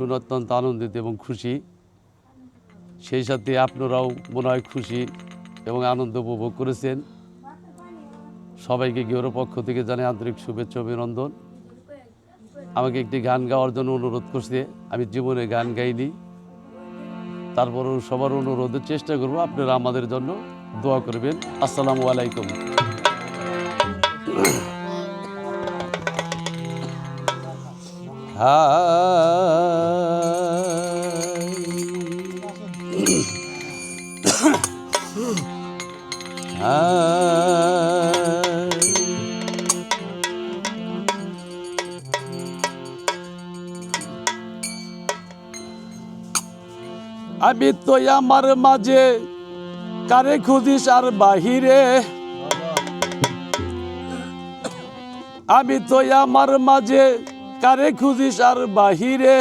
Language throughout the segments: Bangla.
শুনে অত্যন্ত আনন্দিত এবং খুশি। সেই সাথে আপনারাও মনে হয় খুশি এবং আনন্দ উপভোগ করেছেন। সবাইকে গৃহর পক্ষ থেকে জানাই আন্তরিক শুভেচ্ছা অভিনন্দন। আমাকে একটি গান গাওয়ার জন্য অনুরোধ করছে। আমি জীবনে গান গাইনি। তারপরও সবার অনুরোধের চেষ্টা করব আপনারা আমাদের জন্য দোয়া করবেন। আসসালামু আলাইকুম। আমি তো আমার মাঝে কারে খুঁজিস আর বাহিরে? আমি তো আমার মাঝে কারে খুঁজিস আর বাহিরে?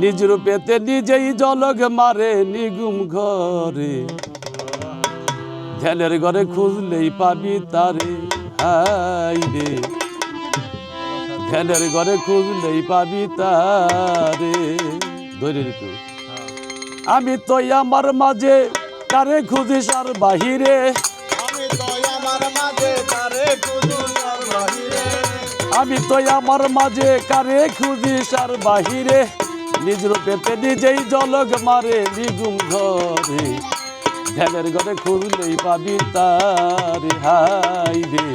নিজ রূপেতে নিজেই জলগ মারে, নিগুম ঘরে। ধ্যানের ঘরে খুঁজলেই পাবি তারে হাই রে। ধ্যানের ঘরে খুঁজলেই পাবি তারে। ধরে ঋতু আমি তো আমার মাঝে কারে খুঁজিস আর বাহিরে। আমি তো আমার মাঝে তারে কারে খুঁজিস আর বাহিরে। নিজ রূপেতে নিজেই জলগ মারে নিগুম ঘরে। ধ্যানের ঘরে খুঁজলেই পাবি তারে হাই রে।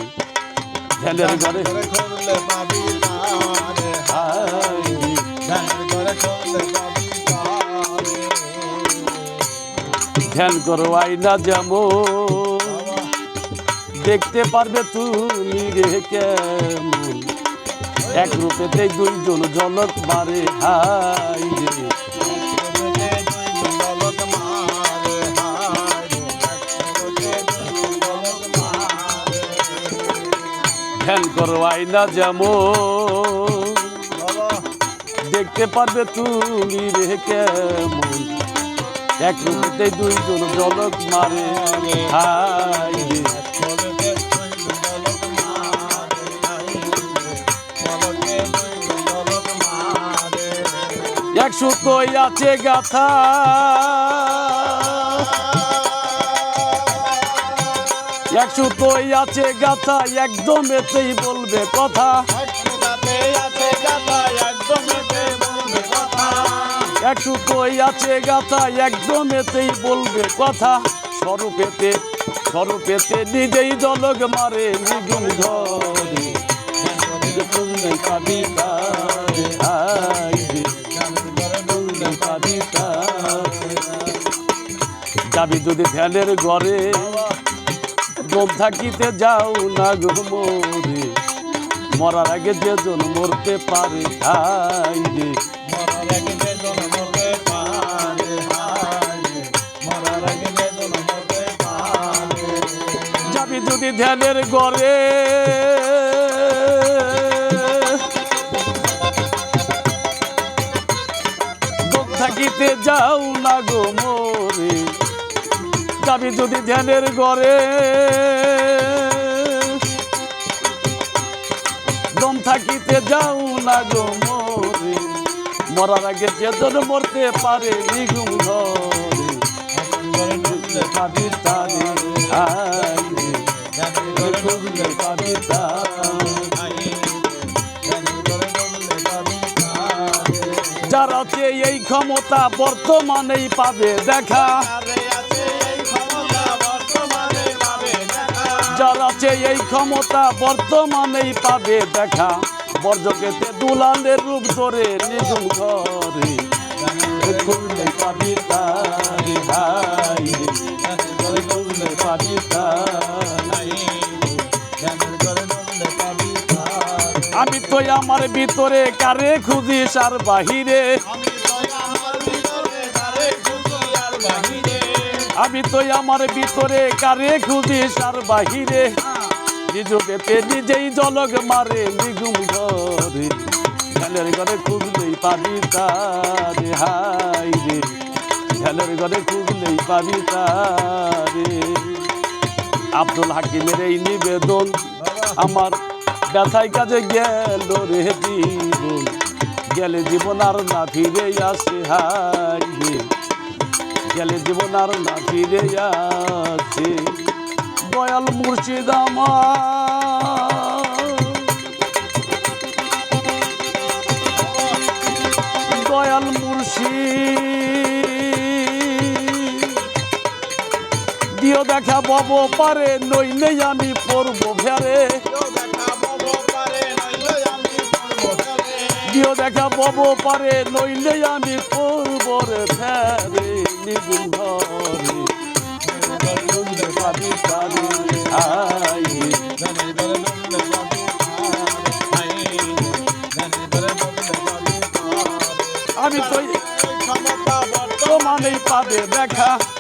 ধ্যানের ঘরে খুঁজলে পাবি তারে হাই রে। ধ্যান করে খুঁজলে পাবি তারে ধ্যান করো আইনা যেমন দেখতে পারবে তুমি রে কেমন। এক রূপেতে দুইজন ঝলক মারে হাই ধ্যান করো আইনা যেমন দেখতে পারবে তুমি রে কেমন। এক রূপেতে দুইজন ঝলক মারে। হাই রে। একসঙ্গে দুই দলক একশো কই আছে গাথা, একদম এতেই বলবে কথা একশো কই আছে গাথা, একদম এতেই বলবে কথা স্বরূপেতে স্বরূপেতে নিজেই জলগ মারে নিগুম ধরে। যাবি যদি ধ্যানের ঘরে দম থাকিতে যাও না গো মোরে। মরার আগে যেজন মরতে পারে হাই রে। মরার আগে বেদন মরতে পারে মরার আগে বেদন মরতে পারে। যাবি যদি ধ্যানের দম থাকিতে যাও না গো মোরে। যাবি যদি ধ্যানের ঘরে থাকিতে যাও না গো মোরে মরার আগে যেজন মরতে পারে নিগুম ঘরে করে পাবি তারে আই রে। জানি করে খুঁজলে পাবি তারে। জানি করে ঢুকলে পাবি তারে যার এই ক্ষমতা বর্তমানেই পাবে দেখা যার আছে এই ক্ষমতা বর্তমানেই পাবে দেখা বর্জকেতে দুলালের রূপ ধরে নিগুম ঘরে। আমি তো আমার ভিতরে কারে খুঁজিস আর বাহিরে? আমি আমি তো আমার ভিতরে কারে খুঁজিস আর বাহিরে। নিজ পেতে নিজেই জলগ মারে নিগুম ঘরে ধ্যানের ঘরে খুঁজলেই পাবি তারে হাই রে। ধ্যানের ঘরে খুঁজলেই পাবি তারে। আব্দুল হাকিমের এই নিবেদন আমার ব্যথায় কাজে গেল রে জীবন। গেলে জীবন আর না ফিরে আসে হাই রে। গেলে জীবন আর না ফিরে আসে দয়াল মুর্শিদ দয়াল মুর্শিদ। দিও দেখা বব পারে নইলে আমি পড়ব ফেরে দেখা বব পারে, নইলে আমি পড়ব রে ফেরে নিগুম ঘরে। পাবি পাবি আমি তো তোমানেই পাবে দেখা।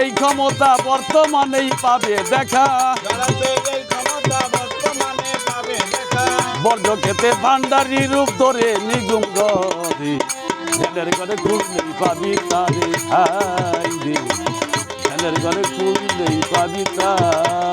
এই ক্ষমতা বর্তমানেই পাবে, দেখা। যারা যে এই ক্ষমতা বর্তমানে পাবে দেখা বর্জ খেতে ভান্ডারি রূপ ধরে নিগুম ঘরে ঘরে খুললেই পাবি তারে ছেলের ঘরে খুললেই পাবি তারে।